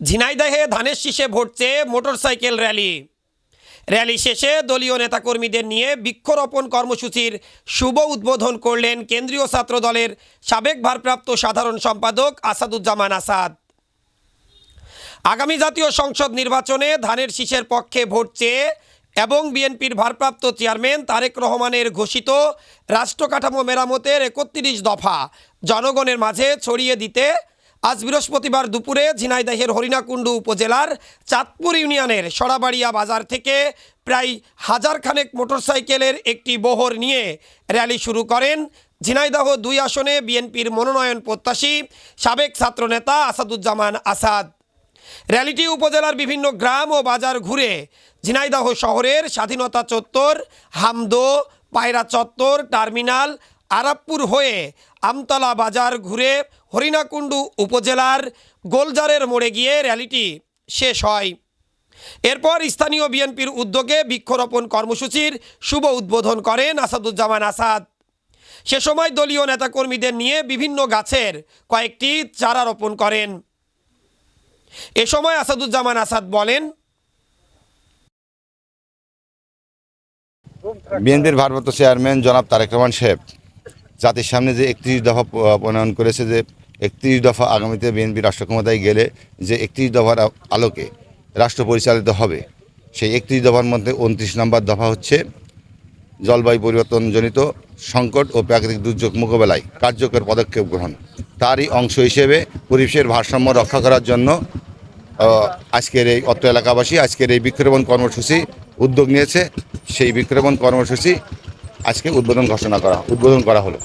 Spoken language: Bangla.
ঝিনাইদহে ধানের শীষে ভোট চেয়ে মোটরসাইকেল র্যালি। র্যালি শেষে দলীয় নেতাকর্মীদের নিয়ে বৃক্ষরোপণ কর্মসূচির শুভ উদ্বোধন করলেন কেন্দ্রীয় ছাত্র দলের সাবেক ভারপ্রাপ্ত সাধারণ সম্পাদক আসাদুজ্জামান আসাদ। আগামী জাতীয় সংসদ নির্বাচনে ধানের শীষের পক্ষে ভোট চেয়ে এবং বিএনপির ভারপ্রাপ্ত চেয়ারম্যান তারেক রহমানের ঘোষিত রাষ্ট্রকাঠামো মেরামতের একত্রিশ দফা জনগণের মাঝে ছড়িয়ে দিতে আজ বৃহস্পতিবার দুপুরে ঝিনাইদহের হরিণাকুণ্ডু উপজেলার চাঁদপুর ইউনিয়নের সরাবাড়িয়া বাজার থেকে প্রায় হাজার খানেক মোটরসাইকেলের একটি বহর নিয়ে র্যালি শুরু করেন ঝিনাইদহ দুই আসনে বিএনপির মনোনয়ন প্রত্যাশী সাবেক ছাত্রনেতা আসাদুজ্জামান আসাদ। র্যালিটি উপজেলার বিভিন্ন গ্রাম ও বাজার ঘুরে ঝিনাইদহ শহরের স্বাধীনতা চত্বর, হামদো, পায়রা চত্বর, টার্মিনাল আরাবপুর হয়ে আমতলা বাজার ঘুরে হরিণাকুণ্ডু উপজেলার গোলজারের মোড়ে গিয়ে র্যালিটি শেষ হয়। এরপর স্থানীয় বিএনপির উদ্যোগে বৃক্ষরোপণ কর্মসূচির শুভ উদ্বোধন করেন আসাদুজ্জামান আসাদ। সে সময় দলীয় নেতাকর্মীদের নিয়ে বিভিন্ন গাছের কয়েকটি চারা রোপণ করেন। এ সময় আসাদুজ্জামান আসাদ বলেন, বিএনপির ভারপ্রাপ্ত চেয়ারম্যান জনাব তারেক রহমান সাহেব জাতির সামনে যে একত্রিশ দফা প্রণয়ন করেছে যে একত্রিশ দফা আগামীতে বিএনপি রাষ্ট্র ক্ষমতায় গেলে যে একত্রিশ দফার আলোকে রাষ্ট্র পরিচালিত হবে, সেই একত্রিশ দফার মধ্যে উনত্রিশ নম্বর দফা হচ্ছে জলবায়ু পরিবর্তনজনিত সংকট ও প্রাকৃতিক দুর্যোগ মোকাবেলায় কার্যকর পদক্ষেপ গ্রহণ। তারই অংশ হিসেবে পরিবেশের ভারসাম্য রক্ষা করার জন্য আজকের এই অত্র এলাকাবাসী আজকের এই বৃক্ষরোপণ কর্মসূচি উদ্যোগ নিয়েছে। সেই বৃক্ষরোপণ কর্মসূচি আজকে উদ্বোধন ঘোষণা করা উদ্বোধন করা হলো।